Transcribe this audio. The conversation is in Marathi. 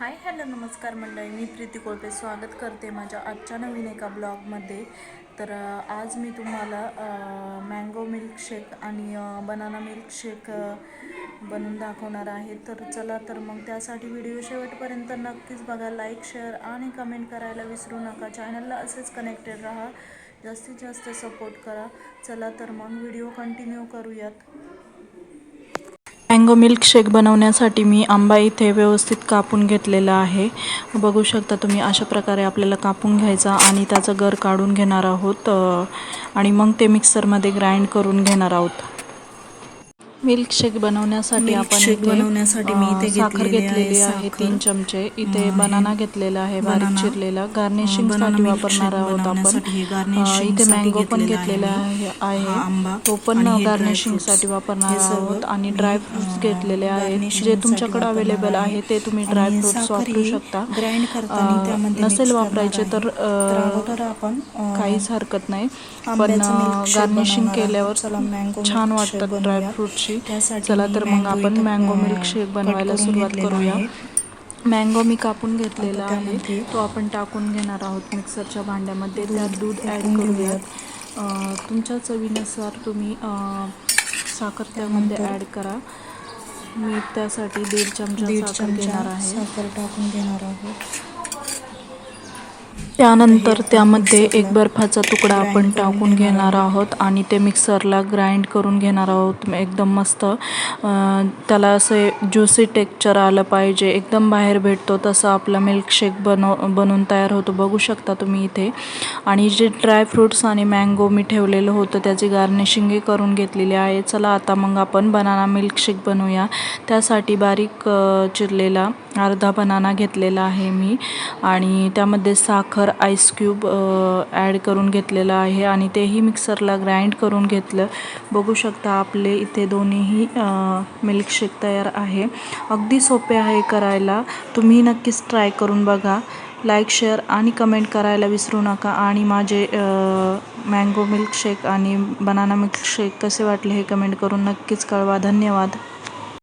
हाय हॅलो नमस्कार मंडळी. मी प्रीती कोळपे स्वागत करते माझ्या आजच्या नवीन एका ब्लॉगमध्ये. तर आज मी तुम्हाला मँगो मिल्कशेक आणि बनाना मिल्कशेक बनवून दाखवणार आहे. तर चला तर मग त्यासाठी व्हिडिओ शेवटपर्यंत नक्कीच बघा. लाईक शेअर आणि कमेंट करायला विसरू नका. चॅनलला असेच कनेक्टेड राहा. जास्तीत जास्त सपोर्ट करा. चला तर मग व्हिडिओ कंटिन्यू करूयात. मँगो मिल्कशेक बनवण्यासाठी मी आंबा इथे व्यवस्थित कापून घेतलेला आहे. बघू शकता तुम्ही अशा प्रकारे आपल्याला कापून घ्यायचा आणि त्याचं गर काढून घेणार आहोत आणि मग ते मिक्सरमध्ये ग्राइंड करून घेणार आहोत. मिल्कशेक बनवण्यासाठी आपण इथे, बनवण्यासाठी मी इथे साखर घेतलेली आहे. तीन चमचे इथे. बनाना घेतलेला आहे बारीक. चिरलेला गार्निशिंगसाठी वापरणार आहोत आपण इथे मँगो पण घेतलेला आहे हा तो पण गार्निशिंग. साठी वापरणार आहोत आणि ड्राय फ्रुट्स घेतलेले आहेत जे तुमच्याकडे अवेलेबल आहे. ते तुम्ही ड्राय फ्रुट्स वापरू शकता नसेल वापरायचे. तर आपण काहीच हरकत नाही पण गार्निशिंग. केल्यावर छान वाटतात बनवूया. ड्रायफ्रूटची त्यासाठी चला तर मग आपण मँगो मिल्कशेक बनवायला सुरुवात करूया. मँगो मी कापून घेतलेला आहे. तो आपण टाकून घेणार आहोत मिक्सरच्या भांड्यामध्ये. त्यात दूध ॲड करूयात. तुमच्या चवीनुसार तुम्ही साखर त्यामध्ये ॲड करा. मी त्यासाठी दीड चमचा साखर घेणार आहे. साखर टाकून घेणार आहोत. त्यानंतर त्यामध्ये एक बर्फाचा तुकडा आपण टाकून घेणार आहोत आणि ते मिक्सरला ग्राइंड करून घेणार आहोत. एकदम मस्त त्याला असे ज्युसी टेक्चर आलं पाहिजे. एकदम बाहेर भेटतो तसं आपला मिल्कशेक बनव बनवून तयार होतो. बघू शकता तुम्ही इथे. आणि जे ड्रायफ्रूट्स आणि मँगो मी ठेवलेलं होतं त्याची गार्निशिंगही करून घेतलेली आहे. चला आता मग आपण बनाना मिल्कशेक बनवूया. त्यासाठी बारीक चिरलेला अर्धा बनाना घेतलेला आहे मी आणि त्यामध्ये साखर आईस क्यूब ॲड करून घेतलेलं आहे आणि तेही मिक्सरला ग्राइंड करून घेतलं. बघू शकता आपले इथे दोन्हीही मिल्कशेक तयार आहे. अगदी सोपे आहे करायला. तुम्ही नक्कीच ट्राय करून बघा. लाईक शेअर आणि कमेंट करायला विसरू नका. आणि माझे मँगो मिल्कशेक आणि बनाना मिल्कशेक कसे वाटले हे कमेंट करून नक्कीच कळवा. धन्यवाद.